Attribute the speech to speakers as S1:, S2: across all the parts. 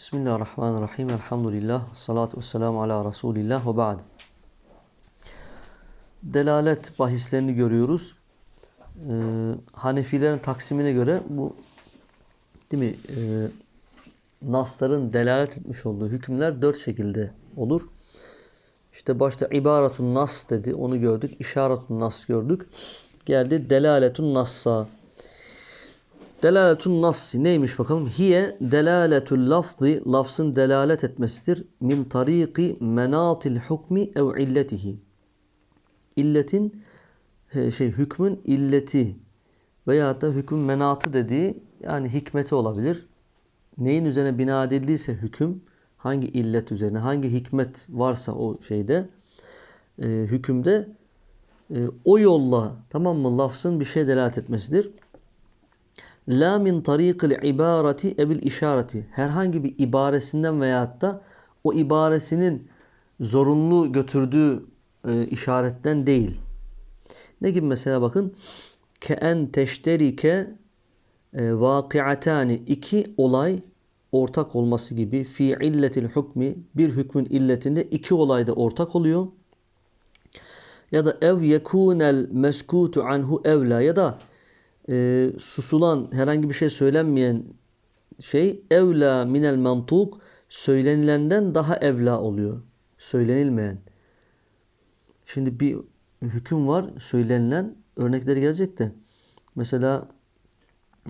S1: Bismillahirrahmanirrahim. Elhamdülillah. Salatu ve selamu ala Resulillah ve ba'd. Delalet bahislerini görüyoruz. Ee, Hanefilerin taksimine göre bu değil mi? Ee, nasların delalet etmiş olduğu hükümler dört şekilde olur. İşte başta ibaratun nas dedi. Onu gördük. İşaretun nas gördük. Geldi delaletun nassa. Delaletun nassi neymiş bakalım? Hiye delaletul lafzi lafzın delalet etmesidir. Min tariki menatil hukmi ev illetihi. İlletin şey hükmün illeti veya da hükmün menatı dediği yani hikmeti olabilir. Neyin üzerine bina edildiyse hüküm hangi illet üzerine hangi hikmet varsa o şeyde e, hükümde e, o yolla tamam mı lafzın bir şey delalet etmesidir. La min tariqil ibareti evil işareti. Herhangi bir ibaresinden veyahut da o ibaresinin zorunlu götürdüğü e, işaretten değil. Ne gibi mesela bakın. Ke en teşterike e, vakiatani iki olay ortak olması gibi fi illetil hukmi bir hükmün illetinde iki olayda ortak oluyor. Ya da ev yekunel meskutu anhu evla ya da e, susulan herhangi bir şey söylenmeyen şey evla minel mantuk söylenilenden daha evla oluyor. Söylenilmeyen. Şimdi bir hüküm var söylenilen örnekleri gelecek de. Mesela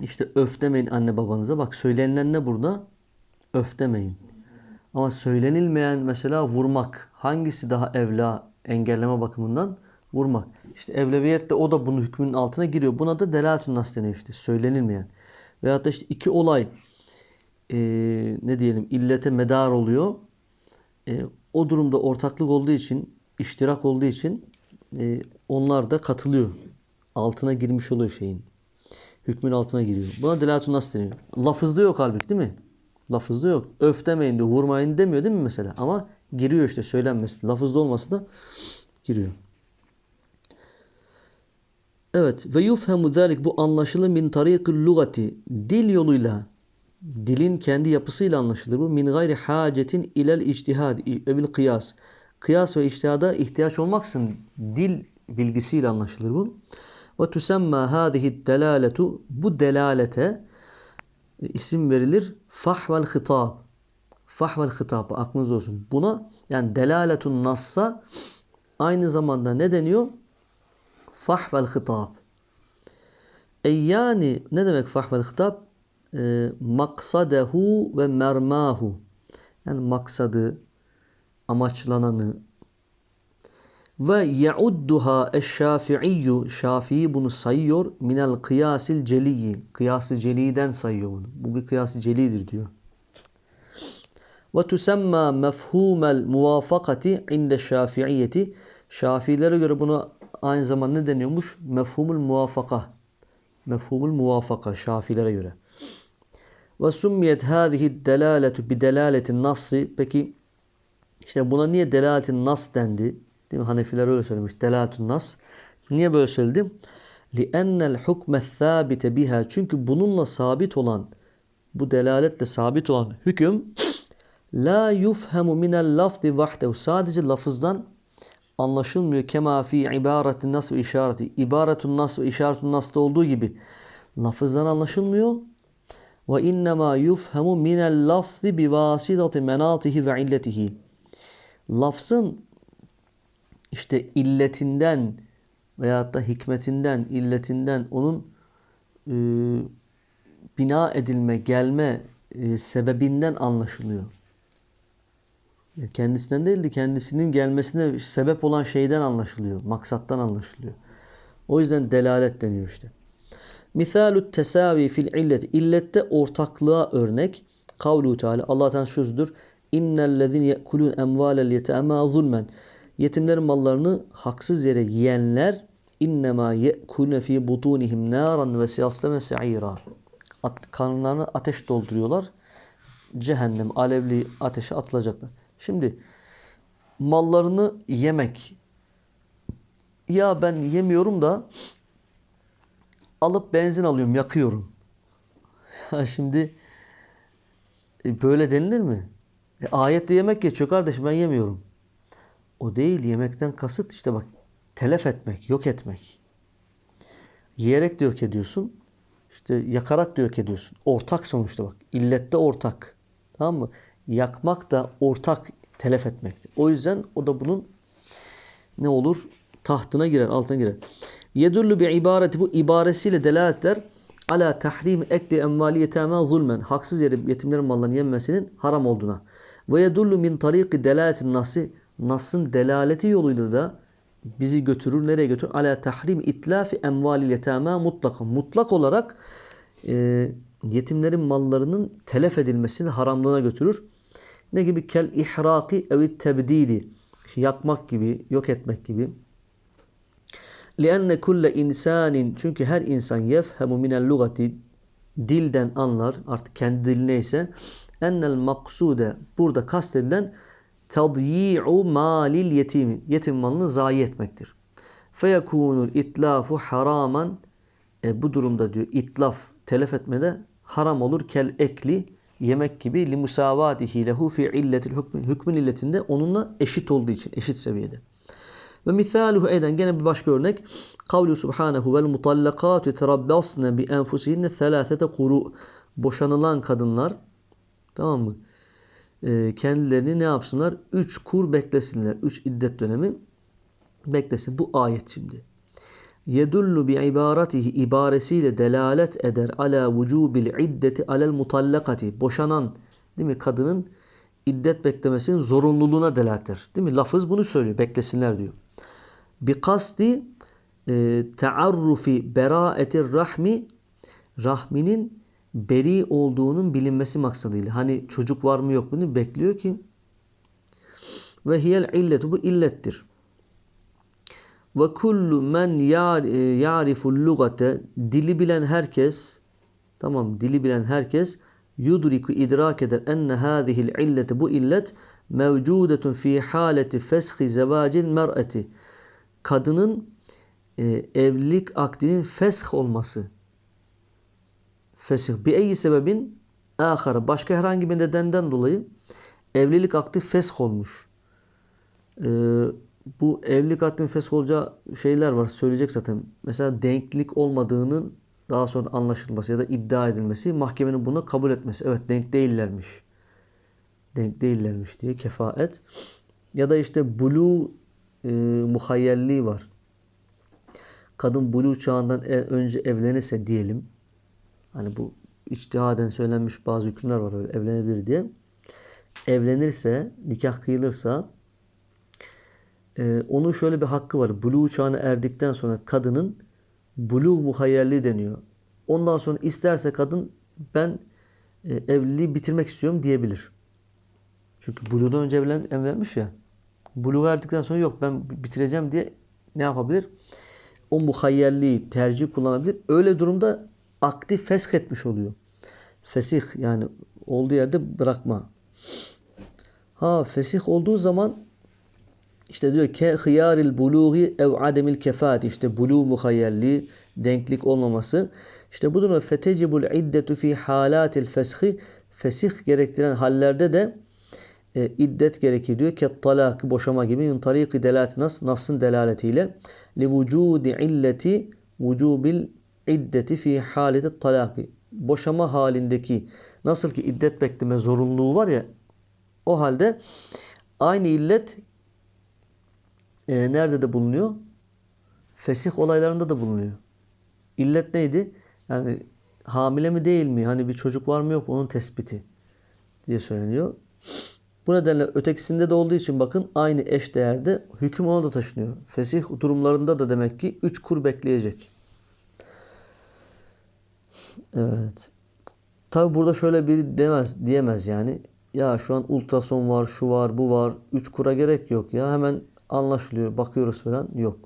S1: işte öf demeyin anne babanıza. Bak söylenilen ne burada? Öf demeyin. Ama söylenilmeyen mesela vurmak. Hangisi daha evla engelleme bakımından? Vurmak. İşte evleviyette o da bunun hükmünün altına giriyor. Buna da delaletün nas deniyor işte. Söylenilmeyen. Veyahut da işte iki olay e, ne diyelim illete medar oluyor. E, o durumda ortaklık olduğu için, iştirak olduğu için e, onlar da katılıyor. Altına girmiş oluyor şeyin. Hükmün altına giriyor. Buna delaletün nas deniyor. Lafızda yok halbuki değil mi? Lafızda yok. Öf demeyin de vurmayın demiyor değil mi mesela? Ama giriyor işte söylenmesi. Lafızda olması da giriyor. Evet. Ve yufhemu zalik bu anlaşılır min tarikil lugati. Dil yoluyla dilin kendi yapısıyla anlaşılır. Bu min gayri hacetin ilel ictihad evil kıyas. Kıyas ve ictihada ihtiyaç olmaksın dil bilgisiyle anlaşılır bu. Ve tusemma hadihi delaletu bu delalete isim verilir. Fahvel hitab fahvel hitab aklınız olsun. Buna yani delaletun nassa aynı zamanda ne deniyor fahvel hitab. E yani ne demek fahvel hitab? E, maksadehu ve mermahu. Yani maksadı, amaçlananı. Ve yaudduha eşşafi'iyyu. Şafii bunu sayıyor. Minel kıyasil celiyi. Kıyası celiden sayıyor bunu. Bu bir kıyası celidir diyor. Ve tusemma mefhumel muvafakati inde şafiiyeti. Şafilere göre buna aynı zamanda ne deniyormuş? Mefhumul muvafaka. Mefhumul muvafaka Şafilere göre. Ve summiyet hâzihi delâletu bi delâletin nassi. Peki işte buna niye delâletin nas dendi? Değil mi? Hanefiler öyle söylemiş. Delâletun nas. Niye böyle söyledim? لِأَنَّ الْحُكْمَ الثَّابِتَ biha Çünkü bununla sabit olan, bu delaletle sabit olan hüküm la yufhemu minel lafzi vahdehu. Sadece lafızdan anlaşılmıyor. Kema fi ibaretin nas işareti. İbaretun nas ve işaretun nas'ta olduğu gibi lafızdan anlaşılmıyor. Ve innema yufhemu minel lafzi bi vasitati menatihi ve illetihi. Lafzın işte illetinden veyahut da hikmetinden, illetinden onun e, bina edilme, gelme e, sebebinden anlaşılıyor. Kendisinden değildi, kendisinin gelmesine sebep olan şeyden anlaşılıyor. Maksattan anlaşılıyor. O yüzden delalet deniyor işte. Misalü tesavi fil illet. İllette ortaklığa örnek. Kavlu Teala. Allah Teala şudur. İnnellezine yekulun emvalel yetema zulmen. Yetimlerin mallarını haksız yere yiyenler innema yekulune fi butunihim naran ve siyasleme se'ira. Karnlarını ateş dolduruyorlar. Cehennem, alevli ateşe atılacaklar. Şimdi mallarını yemek. Ya ben yemiyorum da alıp benzin alıyorum, yakıyorum. Ya şimdi E, böyle denilir mi? E, ayette yemek geçiyor kardeşim ben yemiyorum. O değil yemekten kasıt işte bak telef etmek, yok etmek. Yiyerek de yok ediyorsun. İşte yakarak da yok ediyorsun. Ortak sonuçta bak. İllette ortak. Tamam mı? Yakmak da ortak telef etmektir. O yüzden o da bunun ne olur? Tahtına girer, altına girer. Yedullu bi ibareti bu ibaresiyle delalet eder. Ala tahrim ekli envali yetama zulmen. Haksız yere yetimlerin mallarının yenmesinin haram olduğuna. Ve yedullu min tariki delaletin nası. Nas'ın delaleti yoluyla da bizi götürür. Nereye götürür? Ala tahrim itlafi envali yetama mutlaka. Mutlak olarak e, yetimlerin mallarının telef edilmesini haramlığına götürür. Ne gibi? Kel ihraki evi tebdili. İşte yakmak gibi, yok etmek gibi. لِأَنَّ كُلَّ insanin Çünkü her insan yefhemu minel lugati dilden anlar artık kendi dili neyse ennel maksude burada kastedilen tadyi'u malil yetimi yetim malını zayi etmektir. Feyekunul itlafu haraman e, bu durumda diyor itlaf telef etmede haram olur kel ekli yemek gibi li musavatihi lehu fi illetil hükmün hükmün illetinde onunla eşit olduğu için eşit seviyede. Ve misaluhu eden gene bir başka örnek. Kavlu subhanehu vel mutallakatu terabbasne bi enfusihinne thelâthete kuru. Boşanılan kadınlar tamam mı? Ee, kendilerini ne yapsınlar? Üç kur beklesinler. Üç iddet dönemi beklesin. Bu ayet şimdi. Yedullu bi ibaratihi ibaresiyle delalet eder ala vücubil iddeti alel mutallakati. Boşanan değil mi? Kadının iddet beklemesinin zorunluluğuna delalettir. Değil mi? Lafız bunu söylüyor. Beklesinler diyor. Bi kasti e, taarrufi beraetir rahmi rahminin beri olduğunun bilinmesi maksadıyla. Hani çocuk var mı yok mu bekliyor ki ve hiyel illetu bu illettir. Ve kullu men ya'riful lugate dili bilen herkes tamam dili bilen herkes yudriku idrak eder enne hâzihil illeti bu illet mevcudetun fi haleti feshi zevacil mer'eti kadının e, evlilik akdinin fesh olması fesih bir eyi sebebin ahara başka herhangi bir nedenden dolayı evlilik akdi fesh olmuş. Ee, bu evlilik akdinin fesh olacağı şeyler var. Söyleyecek zaten. Mesela denklik olmadığının daha sonra anlaşılması ya da iddia edilmesi mahkemenin bunu kabul etmesi. Evet denk değillermiş. Denk değillermiş diye kefaet. Ya da işte bulu e, muhayyelliği var. Kadın bulu çağından e, önce evlenirse diyelim Hani bu içtihaden söylenmiş bazı hükümler var öyle evlenebilir diye. Evlenirse, nikah kıyılırsa e, onun şöyle bir hakkı var. Buluğ çağına erdikten sonra kadının buluğ muhayyerliği deniyor. Ondan sonra isterse kadın ben e, evliliği bitirmek istiyorum diyebilir. Çünkü buluğdan önce evlen, evlenmiş ya. Buluğ erdikten sonra yok ben bitireceğim diye ne yapabilir? O muhayyerliği tercih kullanabilir. Öyle durumda akdi fesh etmiş oluyor. Fesih yani olduğu yerde bırakma. Ha fesih olduğu zaman işte diyor ke hıyaril buluği ev ademil kefat işte buluğ muhayyerli denklik olmaması. İşte bu durumda fetecibul iddetu fi halatil feshi fesih gerektiren hallerde de e, iddet gerekir diyor. Ke talak boşama gibi min tariki delalet nas nasın delaletiyle li vücudi illeti vücubil iddeti fi haleti talaki. Boşama halindeki nasıl ki iddet bekleme zorunluluğu var ya o halde aynı illet e, nerede de bulunuyor? Fesih olaylarında da bulunuyor. İllet neydi? Yani hamile mi değil mi? Hani bir çocuk var mı yok mu? Onun tespiti diye söyleniyor. Bu nedenle ötekisinde de olduğu için bakın aynı eş değerde hüküm ona da taşınıyor. Fesih durumlarında da demek ki 3 kur bekleyecek. Evet. Tabi burada şöyle bir demez diyemez yani. Ya şu an ultrason var, şu var, bu var. Üç kura gerek yok ya. Hemen anlaşılıyor. Bakıyoruz falan. Yok.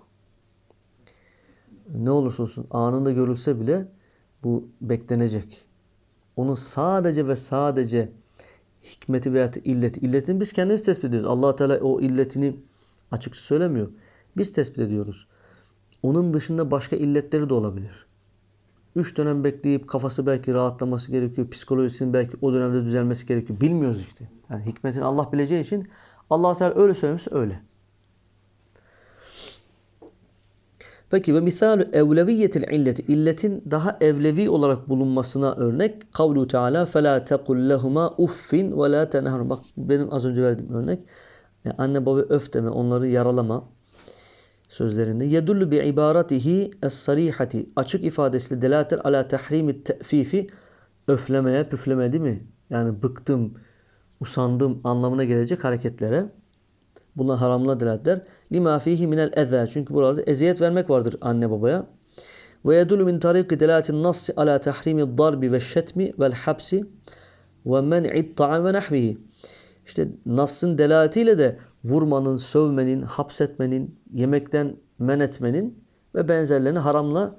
S1: Ne olursa olsun anında görülse bile bu beklenecek. Onun sadece ve sadece hikmeti veya illeti. illetini biz kendimiz tespit ediyoruz. allah Teala o illetini açıkça söylemiyor. Biz tespit ediyoruz. Onun dışında başka illetleri de olabilir. Üç dönem bekleyip kafası belki rahatlaması gerekiyor. Psikolojisinin belki o dönemde düzelmesi gerekiyor. Bilmiyoruz işte. Yani hikmetini Allah bileceği için allah Teala öyle söylemişse öyle. Peki ve misalü evleviyetil illeti illetin daha evlevi olarak bulunmasına örnek kavlu Teala fela tekul lehuma uffin ve la tenhar. Bak benim az önce verdiğim örnek. Yani anne baba öf deme, onları yaralama sözlerinde. Yedullu bi ibaratihi es-sarihati. Açık ifadesiyle delater ala tahrimi te'fifi. Öflemeye, püfleme değil mi? Yani bıktım, usandım anlamına gelecek hareketlere. Bunlar haramla delaletler. Lima fihi minel eza. Çünkü buralarda eziyet vermek vardır anne babaya. Ve yedullu min tariki delaletin nassi ala tahrimi darbi ve şetmi vel hapsi ve men'i ta'am ve nahvihi. İşte Nas'ın delaletiyle de vurmanın, sövmenin, hapsetmenin, yemekten men etmenin ve benzerlerini haramla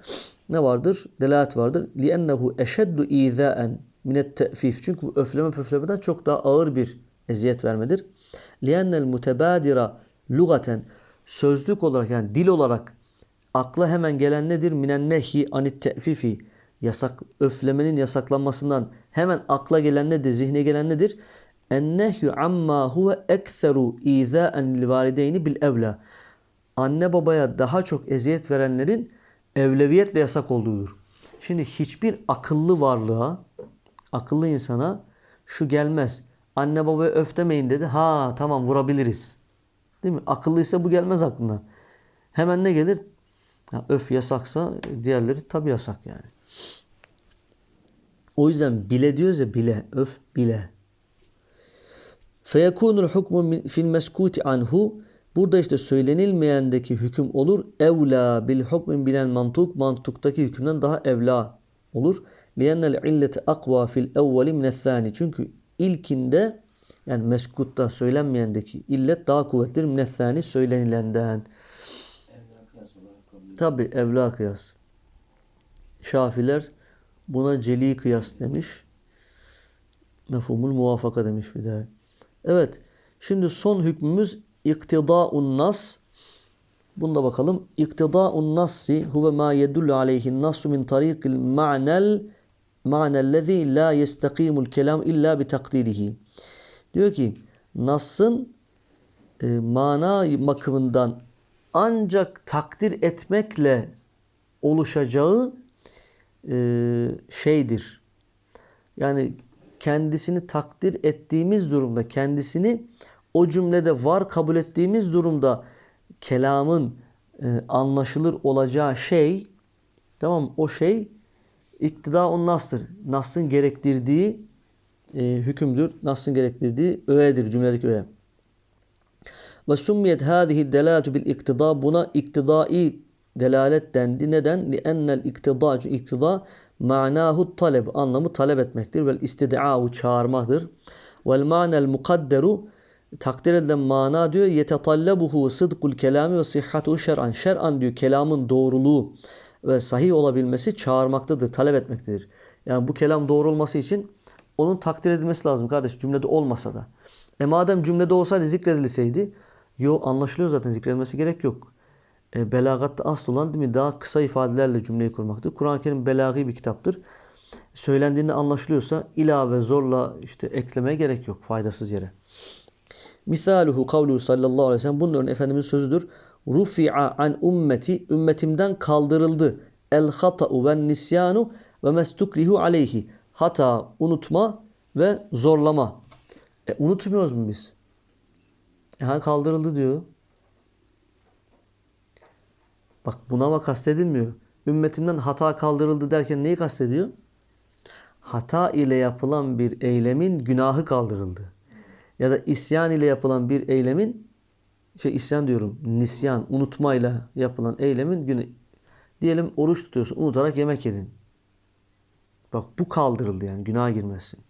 S1: ne vardır? Delalet vardır. لِأَنَّهُ اَشَدُّ اِذَاءً مِنَ التَّأْفِيفِ Çünkü bu öfleme püflemeden çok daha ağır bir eziyet vermedir. لِأَنَّ الْمُتَبَادِرَ lugaten sözlük olarak yani dil olarak akla hemen gelen nedir? Minen nehi anit te'fifi yasak öflemenin yasaklanmasından hemen akla gelen nedir? Zihne gelen nedir? Ennehyu amma huve ekseru izâen lil valideyni bil evla. Anne babaya daha çok eziyet verenlerin evleviyetle yasak olduğudur. Şimdi hiçbir akıllı varlığa, akıllı insana şu gelmez. Anne babaya öf demeyin dedi. Ha tamam vurabiliriz. Değil mi? Akıllıysa bu gelmez aklına. Hemen ne gelir? Ya, öf yasaksa diğerleri tabi yasak yani. O yüzden bile diyoruz ya bile. Öf bile. Feyekunul hukmu fil meskuti anhu Burada işte söylenilmeyendeki hüküm olur. Evla bil hukmin bilen mantuk mantuktaki hükümden daha evla olur. Liyennel illeti akva fil evveli minethani. Çünkü ilkinde yani meskutta söylenmeyendeki illet daha kuvvetlidir. Minethani söylenilenden. Tabi evla kıyas. Şafiler buna celi kıyas demiş. Mefhumul muvafaka demiş bir daha. Evet. Şimdi son hükmümüz iktida'un nas. Bunda bakalım. İktida'un nassi huve ma yedullu aleyhin nassu min tariqil ma'nel ma'nellezi la yestakimul kelam illa bi takdirihi. Diyor ki Nas'ın e, mana bakımından ancak takdir etmekle oluşacağı e, şeydir. Yani kendisini takdir ettiğimiz durumda, kendisini o cümlede var kabul ettiğimiz durumda kelamın e, anlaşılır olacağı şey tamam o şey iktida on nastır. Nas'ın gerektirdiği e, hükümdür. Nas'ın gerektirdiği öğedir cümledeki öğe. Ve summiyet hâzihi delâtu bil iktida buna iktidai delalet dendi. Neden? Li ennel iktida çünkü iktida manahu talep anlamı talep etmektir. Vel istida'u çağırmaktır. Vel manel mukadderu takdir edilen mana diyor yetetallabuhu sıdkul kelami ve sihhatu şer'an. Şer'an diyor kelamın doğruluğu ve sahih olabilmesi çağırmaktadır, talep etmektedir. Yani bu kelam doğru olması için onun takdir edilmesi lazım kardeş cümlede olmasa da. E madem cümlede olsaydı zikredilseydi yo anlaşılıyor zaten zikredilmesi gerek yok. E, belagatta asıl olan değil mi? Daha kısa ifadelerle cümleyi kurmaktır. Kur'an-ı Kerim belagi bir kitaptır. Söylendiğinde anlaşılıyorsa ilave zorla işte eklemeye gerek yok faydasız yere. Misaluhu kavluhu sallallahu aleyhi ve sellem bunun örneği Efendimiz sözüdür. Rufi'a an ümmeti ümmetimden kaldırıldı. El hata'u ve nisyanu ve mestukrihu aleyhi. Hata, unutma ve zorlama. E, unutmuyoruz mu biz? E, ha kaldırıldı diyor. Bak buna ama kastedilmiyor. Ümmetimden hata kaldırıldı derken neyi kastediyor? Hata ile yapılan bir eylemin günahı kaldırıldı. Ya da isyan ile yapılan bir eylemin şey isyan diyorum nisyan unutmayla yapılan eylemin günü diyelim oruç tutuyorsun unutarak yemek yedin. Bak bu kaldırıldı yani günaha girmezsin.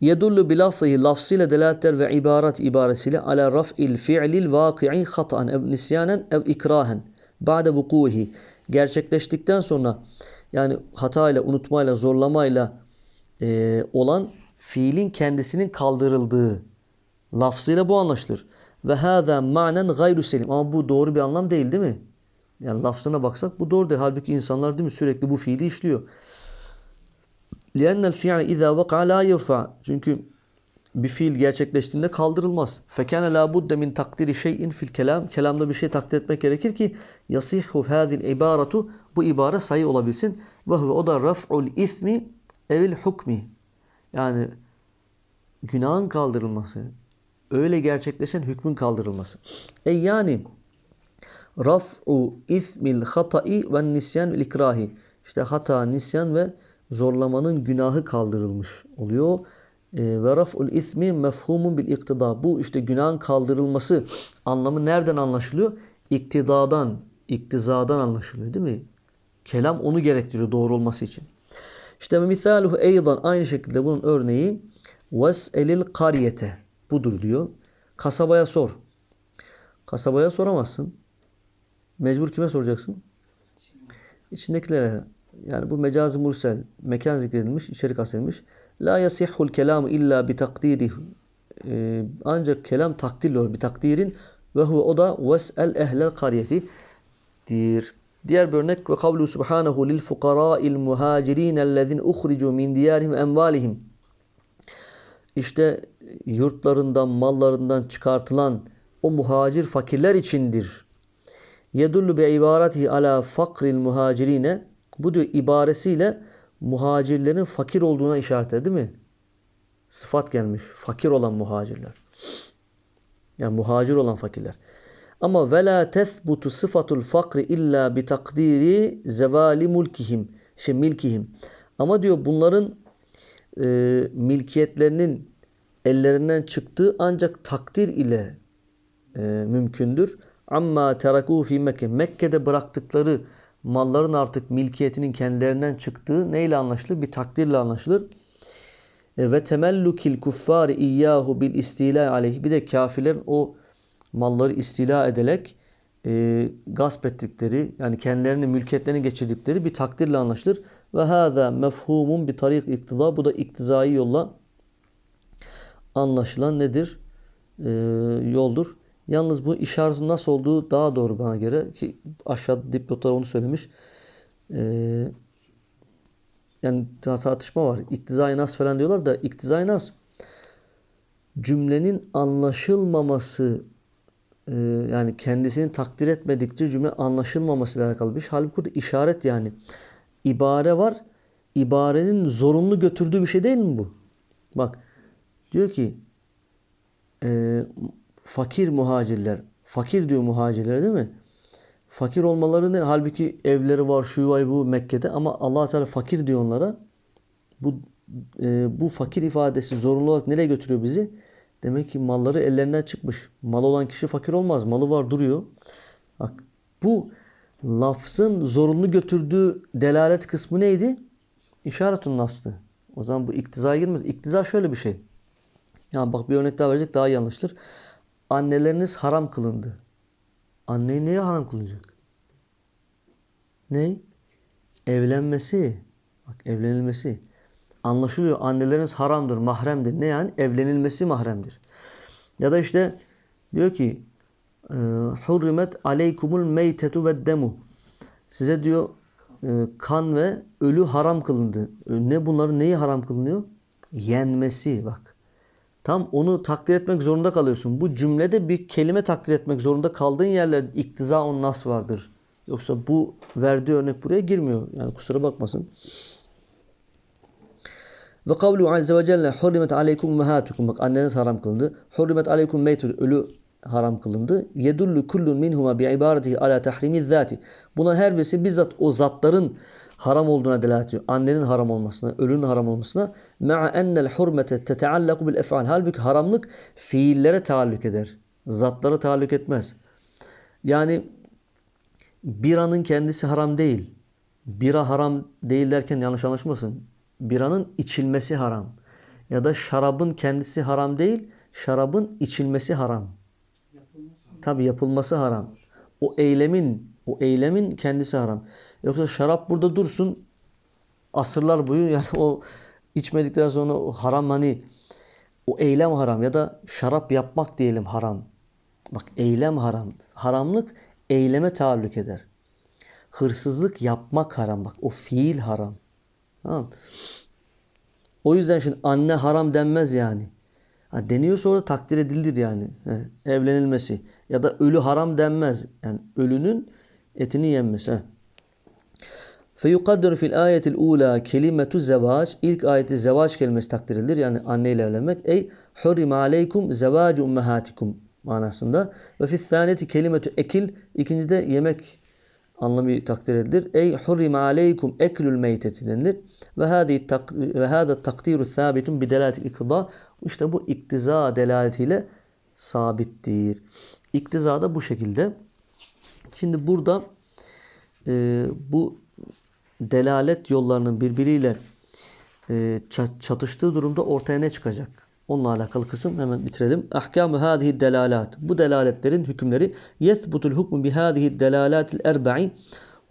S1: Yedullu bi lafzihi lafzıyla delaletler ve ibaret ibaresiyle ala raf'il fi'lil vaki'i hata'an ev nisyanen ev ikrahen ba'de vukuhi gerçekleştikten sonra yani hatayla, unutmayla, zorlamayla e, olan fiilin kendisinin kaldırıldığı lafzıyla bu anlaşılır. Ve hâzâ ma'nen gayru selim. Ama bu doğru bir anlam değil değil mi? Yani lafzına baksak bu doğru değil. Halbuki insanlar değil mi sürekli bu fiili işliyor. لِأَنَّ الْفِعْلَ اِذَا وَقَعَ لَا يُرْفَعَ Çünkü bir fiil gerçekleştiğinde kaldırılmaz. فَكَانَ لَا بُدَّ مِنْ تَقْدِرِ شَيْءٍ fil kelam. Kelamda bir şey takdir etmek gerekir ki يَصِحُ هَذِي الْعِبَارَةُ Bu ibare sayı olabilsin. Ve huve o da raf'ul ismi evil hukmi. Yani günahın kaldırılması. Öyle gerçekleşen hükmün kaldırılması. E yani raf'u ismil hata'i ve nisyan vel ikrahi. İşte hata, nisyan ve zorlamanın günahı kaldırılmış oluyor. E, ve raf'ul ismi mefhumun bil iktida. Bu işte günahın kaldırılması anlamı nereden anlaşılıyor? İktidadan, iktizadan anlaşılıyor değil mi? Kelam onu gerektiriyor doğru olması için. İşte misaluhu eydan aynı şekilde bunun örneği ves'elil kariyete budur diyor. Kasabaya sor. Kasabaya soramazsın. Mecbur kime soracaksın? İçindekilere. Yani bu mecazi mursel, mekan zikredilmiş, içerik kastedilmiş. La yasihhul kelamu illa bi takdiri. Ee, ancak kelam takdirli olur. Bir takdirin ve huve o da ves'el ehlel kariyeti dir. Diğer bir örnek ve kavlu subhanahu lil fukara'il muhacirin ellezin uhricu min diyarihim emvalihim. İşte yurtlarından, mallarından çıkartılan o muhacir fakirler içindir. Yedullu bi ibaratihi ala fakril muhacirine. Bu diyor ibaresiyle muhacirlerin fakir olduğuna işaret eder değil mi? Sıfat gelmiş. Fakir olan muhacirler. Yani muhacir olan fakirler. Ama ve la tethbutu sıfatul fakri illa bi takdiri zevali mulkihim. Şey milkihim. Ama diyor bunların e, milkiyetlerinin ellerinden çıktığı ancak takdir ile e, mümkündür. Amma teraku fi Mekke. Mekke'de bıraktıkları malların artık milkiyetinin kendilerinden çıktığı neyle anlaşılır? Bir takdirle anlaşılır. E, ve temellukil kuffari iyyahu bil istila aleyhi. Bir de kafirlerin o malları istila ederek e, gasp ettikleri yani kendilerini mülkiyetlerini geçirdikleri bir takdirle anlaşılır. Ve hâzâ mefhumun bir tarik iktida. Bu da iktizai yolla anlaşılan nedir? E, yoldur. Yalnız bu işaretin nasıl olduğu daha doğru bana göre ki aşağıda dipnotlar onu söylemiş. E, yani tartışma var. İktizai nas falan diyorlar da iktizai nas cümlenin anlaşılmaması e, yani kendisini takdir etmedikçe cümle anlaşılmamasıyla alakalı bir şey. Halbuki burada işaret yani. ibare var. İbarenin zorunlu götürdüğü bir şey değil mi bu? Bak diyor ki e, fakir muhacirler. Fakir diyor muhacirler değil mi? Fakir olmaları ne? Halbuki evleri var şu vay bu Mekke'de ama allah Teala fakir diyor onlara. Bu e, bu fakir ifadesi zorunlu olarak nereye götürüyor bizi? Demek ki malları ellerinden çıkmış. Mal olan kişi fakir olmaz. Malı var duruyor. Bak bu lafzın zorunlu götürdüğü delalet kısmı neydi? İşaretun naslı. O zaman bu iktizaya girmez. İktiza şöyle bir şey. Ya bak bir örnek daha verecek daha yanlıştır. Anneleriniz haram kılındı. Anneyi neye haram kılınacak? Ne? Evlenmesi. Bak evlenilmesi. Anlaşılıyor. Anneleriniz haramdır, mahremdir. Ne yani? Evlenilmesi mahremdir. Ya da işte diyor ki e, hurrimet aleykumul meytetu ve demu. Size diyor e, kan ve ölü haram kılındı. Ne bunların neyi haram kılınıyor? Yenmesi bak. Tam onu takdir etmek zorunda kalıyorsun. Bu cümlede bir kelime takdir etmek zorunda kaldığın yerler iktiza on nas vardır. Yoksa bu verdiği örnek buraya girmiyor. Yani kusura bakmasın. Ve kavlu azze ve celle hurrimet aleykum mehatukum. Bak anneniz haram kılındı. Hurrimet aleykum meytul. Ölü haram kılındı. Yedullu kullun minhuma bi ibaretihi ala tahrimi zati. Buna her birisi bizzat o zatların haram olduğuna delalet ediyor. Annenin haram olmasına, ölünün haram olmasına. Ma'a ennel hurmete teteallaku bil ef'al. Halbuki haramlık fiillere taalluk eder. Zatlara taalluk etmez. Yani biranın kendisi haram değil. Bira haram değil derken yanlış anlaşılmasın. Biranın içilmesi haram. Ya da şarabın kendisi haram değil, şarabın içilmesi haram. Tabi yapılması haram. O eylemin, o eylemin kendisi haram. Yoksa şarap burada dursun asırlar boyu yani o içmedikten sonra o haram hani o eylem haram ya da şarap yapmak diyelim haram. Bak eylem haram. Haramlık eyleme taalluk eder. hırsızlık yapmak haram bak. O fiil haram. Tamam? O yüzden şimdi anne haram denmez yani. Ha, deniyorsa orada takdir edilir yani. He, evlenilmesi. Ya da ölü haram denmez. Yani ölünün etini yenmesi. He. Feyukadderu fil ayetil ula kelimetu zevac. İlk ayeti zevac kelimesi takdir edilir. Yani anne ile evlenmek. Ey hurrime aleykum zevacu ummahatikum manasında. Ve fil thaniyeti kelimetu ekil. İkincide yemek anlamı takdir edilir. Ey hurrime aleykum eklül meyteti denilir. Ve hâzi ve hâda takdiru thâbitun bi delâtil iktiza. İşte bu iktiza delaletiyle sabittir. İktiza da bu şekilde. Şimdi burada e, bu delalet yollarının birbiriyle e, çatıştığı durumda ortaya ne çıkacak? Onunla alakalı kısım hemen bitirelim. Ahkamu hadihi delalat. Bu delaletlerin hükümleri yethbutul hukmu bi hadihi delalatil erba'i.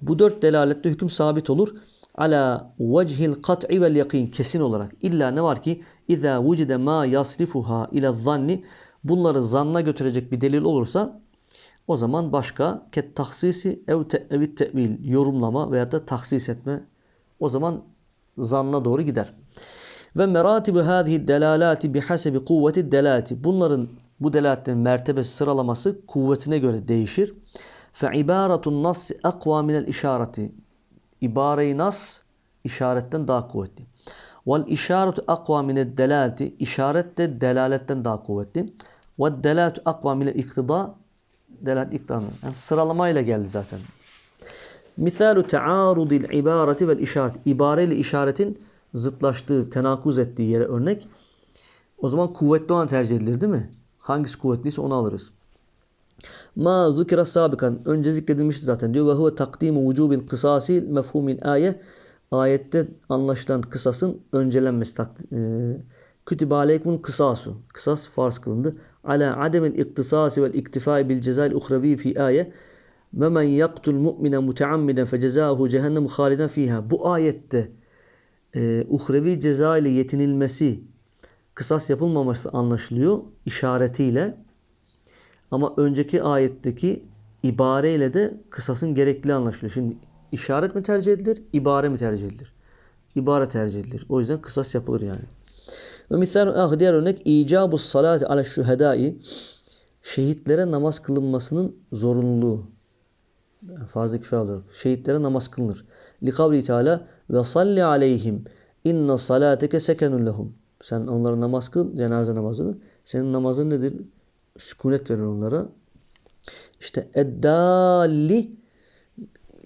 S1: Bu dört delalette hüküm sabit olur. Ala vechil kat'i vel yakin kesin olarak. İlla ne var ki İza vucide ma yasrifuha ila zanni bunları zanna götürecek bir delil olursa o zaman başka ket taksisi ev te, tevil yorumlama veya da taksis etme o zaman zanna doğru gider. Ve meratibu hadihi delalati bihasebi kuvveti delati. Bunların bu delaletlerin mertebesi sıralaması kuvvetine göre değişir. Fe ibaratun nas akva minel işareti. İbareyi nas işaretten daha kuvvetli. Vel işaretu akva mined delaleti. İşaret de delaletten daha kuvvetli. Ve delaletu akva minel iktida. Delalet iktida. Yani sıralamayla geldi zaten. Misalu taarudil ibareti vel işaret. İbare ile işaretin zıtlaştığı, tenakuz ettiği yere örnek. O zaman kuvvetli olan tercih edilir değil mi? Hangisi kuvvetliyse onu alırız. Ma zukira sabikan. Önce zikredilmişti zaten diyor. Ve huve takdimu vücubil kısasi mefhumin ayet ayette anlaşılan kısasın öncelenmesi. E, Kütübe aleykumun kısasu. Kısas farz kılındı. Ala ademil iktisasi vel iktifai bil cezal uhrevi fi ayet. Ve men yaktul mu'mine muteammiden fe cezahu cehennem haliden fiha. Bu ayette e, uhrevi ceza ile yetinilmesi, kısas yapılmaması anlaşılıyor işaretiyle. Ama önceki ayetteki ibareyle de kısasın gerekli anlaşılıyor. Şimdi işaret mi tercih edilir, ibare mi tercih edilir? İbare tercih edilir. O yüzden kısas yapılır yani. Ve misal ah diğer örnek icabu salati ala şühedai şehitlere namaz kılınmasının zorunluluğu. Fazla kifaye olarak. Şehitlere namaz kılınır. Li kavli teala ve salli aleyhim inna salateke sekenun lehum. Sen onlara namaz kıl, cenaze namazını. Senin namazın nedir? Sükunet verir onlara. İşte eddalli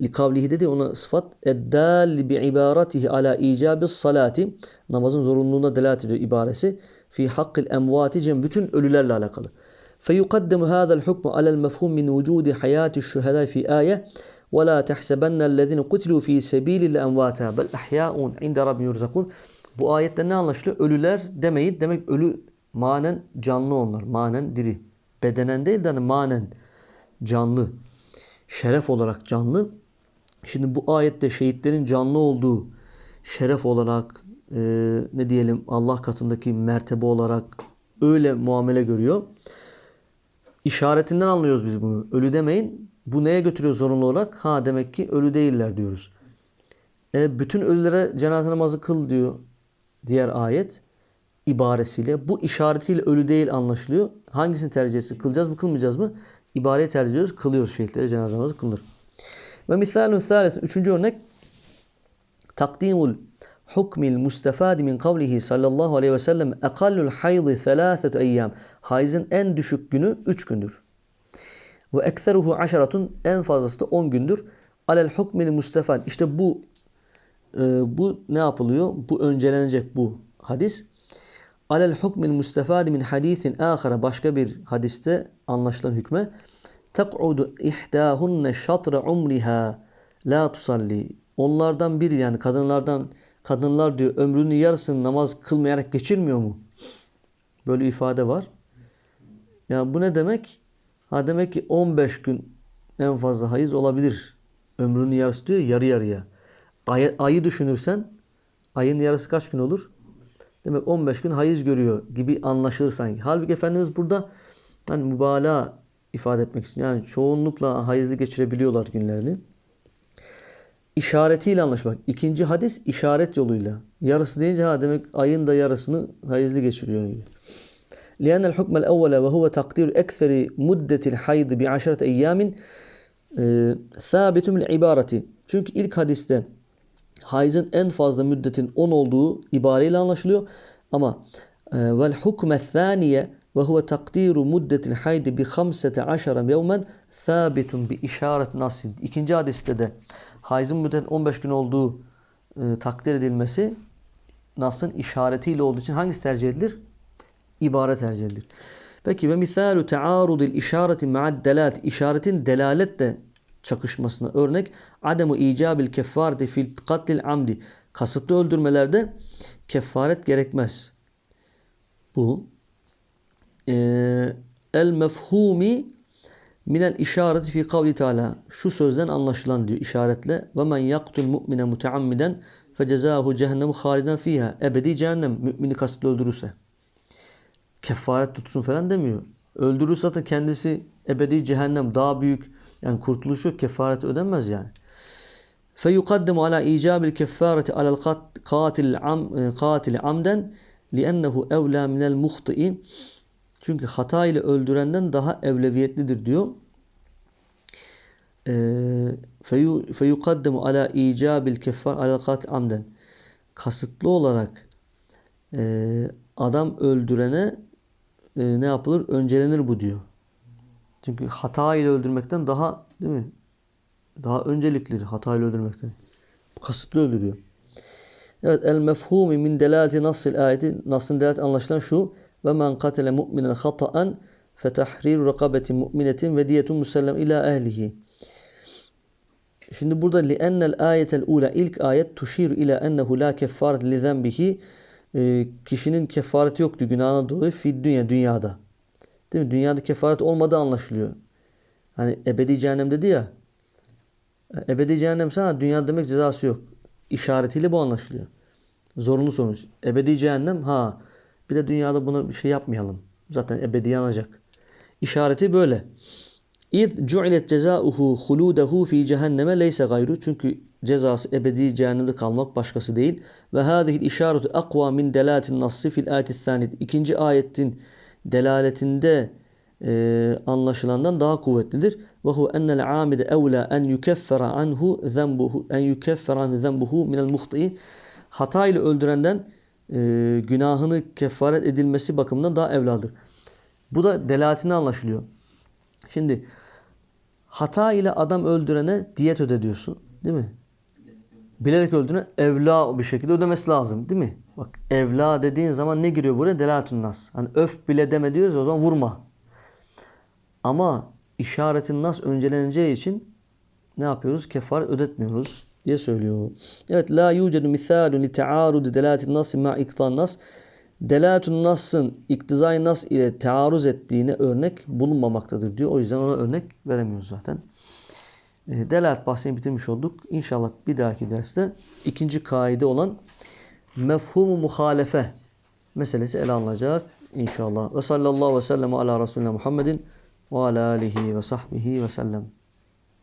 S1: likavlihi dedi ona sıfat eddal bi ibaratihi ala icabi salati namazın zorunluluğuna delalet ediyor ibaresi fi hakkil emvati cem bütün ölülerle alakalı. Fe yukaddimu hada'l hukmu ala'l mefhum min vücudi hayati şuhada fi aye ve la tahsabanna ellezine kutilu fi sabilillahi emvata bel ahyaun inde rabbin yurzakun. Bu ayette ne anlaşılıyor? Ölüler demeyin. Demek ölü manen canlı onlar. Manen diri. Bedenen değil de hani manen canlı şeref olarak canlı Şimdi bu ayette şehitlerin canlı olduğu şeref olarak e, ne diyelim Allah katındaki mertebe olarak öyle muamele görüyor. İşaretinden anlıyoruz biz bunu. Ölü demeyin. Bu neye götürüyor zorunlu olarak? Ha demek ki ölü değiller diyoruz. E, bütün ölülere cenaze namazı kıl diyor diğer ayet ibaresiyle. Bu işaretiyle ölü değil anlaşılıyor. Hangisini tercih etsin? Kılacağız mı kılmayacağız mı? İbareyi tercih ediyoruz. Kılıyoruz şehitlere cenaze namazı kılınır. Ve misalun thalith. Üçüncü örnek. Takdimul hukmil mustafadi min kavlihi sallallahu aleyhi ve sellem ekallul haydı thelâthetu eyyam. Hayızın en düşük günü üç gündür. Ve ekseruhu aşaratun en fazlası da on gündür. Alel hukmil mustafad. İşte bu e, bu ne yapılıyor? Bu öncelenecek bu hadis. Alel hukmil mustafadi min hadisin ahara başka bir hadiste anlaşılan hükme tek'udu ihdahunne şatre umriha la tusalli. Onlardan biri yani kadınlardan kadınlar diyor ömrünün yarısını namaz kılmayarak geçirmiyor mu? Böyle ifade var. Yani bu ne demek? Ha demek ki 15 gün en fazla hayız olabilir. Ömrünün yarısı diyor yarı yarıya. Ay, ayı düşünürsen ayın yarısı kaç gün olur? Demek 15 gün hayız görüyor gibi anlaşılır sanki. Halbuki Efendimiz burada hani mübalağa ifade etmek için. Yani çoğunlukla hayızlı geçirebiliyorlar günlerini. işaretiyle anlaşmak. İkinci hadis işaret yoluyla. Yarısı deyince ha demek ayın da yarısını hayızlı geçiriyor. لأن الحكم الأول وهو تقدير أكثر مدة الحيض بعشرة أيام e, ثابت بالعبارة. Çünkü ilk hadiste hayızın en fazla müddetin 10 olduğu ibareyle anlaşılıyor. Ama e, vel hukme thaniye ve huve takdiru muddetil haydi bi 15 yevmen thabitun bi işaret nasin. İkinci hadiste de hayızın müddetin 15 gün olduğu e, takdir edilmesi Nas'ın işaretiyle olduğu için hangisi tercih edilir? İbare tercih edilir. Peki ve misalu taarudil işareti ma'ad delalet. İşaretin delaletle çakışmasına örnek ademu icabil kefareti fil katlil amdi. Kasıtlı öldürmelerde kefaret gerekmez. Bu el mefhumi minel işareti fi kavli teala. Şu sözden anlaşılan diyor işaretle. Ve men yaktul mu'mine muteammiden fe cezahu cehennemu haliden fiha. Ebedi cehennem mümini kasıtlı öldürürse. Kefaret tutsun falan demiyor. Öldürürse zaten kendisi ebedi cehennem daha büyük yani kurtuluş yok kefaret ödenmez yani. فيقدم على إيجاب الكفارة على القاتل العم قاتل عمدا لأنه أولى من المخطئ çünkü hata ile öldürenden daha evleviyetlidir diyor. Feyukaddimu ala icabil keffar ala kat amden. Kasıtlı olarak e, adam öldürene e, ne yapılır? Öncelenir bu diyor. Çünkü hata ile öldürmekten daha değil mi? Daha önceliklidir hata ile öldürmekten. Kasıtlı öldürüyor. Evet el mefhumi min delaleti nasıl ayeti nasıl delalet anlaşılan şu ve men katele mu'minen hata'an fetahriru rakabetin mu'minetin ve diyetun musellem ila ehlihi. Şimdi burada li'ennel ayetel ula ilk ayet tuşir ila ennehu la keffaret li zenbihi e, kişinin kefareti yoktu günahına dolayı fi dünya dünyada. Değil mi? Dünyada kefaret olmadığı anlaşılıyor. Hani ebedi cehennem dedi ya. Ebedi cehennem sana dünya demek cezası yok. İşaretiyle bu anlaşılıyor. Zorunlu sonuç. Ebedi cehennem ha bir de dünyada buna bir şey yapmayalım. Zaten ebedi yanacak. İşareti böyle. İz cu'ilet cezauhu huludehu fi cehenneme leyse gayru. Çünkü cezası ebedi cehennemde kalmak başkası değil. Ve hâzihil işaretu akva min delaletin nassi fil thanid. İkinci ayetin delaletinde e, anlaşılandan daha kuvvetlidir. Ve hu ennel amide evla en yukeffera anhu zenbuhu en yukeffera anhu zenbuhu minel muhti'i. Hata ile öldürenden e, günahını kefaret edilmesi bakımından daha evladır. Bu da delatine anlaşılıyor. Şimdi hata ile adam öldürene diyet öde diyorsun. Değil mi? Bilerek öldüren evla bir şekilde ödemesi lazım. Değil mi? Bak evla dediğin zaman ne giriyor buraya? Delatun nas. Hani öf bile deme diyoruz ya, o zaman vurma. Ama işaretin nas önceleneceği için ne yapıyoruz? Kefaret ödetmiyoruz diye söylüyor. Evet la yucedu misalun li taarudi delatin nas ma iktan nas. Delatun nas'ın iktizai nas ile taarruz ettiğine örnek bulunmamaktadır diyor. O yüzden ona örnek veremiyoruz zaten. E, delalet bahsini bitirmiş olduk. İnşallah bir dahaki derste ikinci kaide olan mefhumu muhalefe meselesi ele alınacak inşallah. Ve sallallahu ve sellem ala Resulüne Muhammedin ve ala alihi ve sahbihi ve sellem.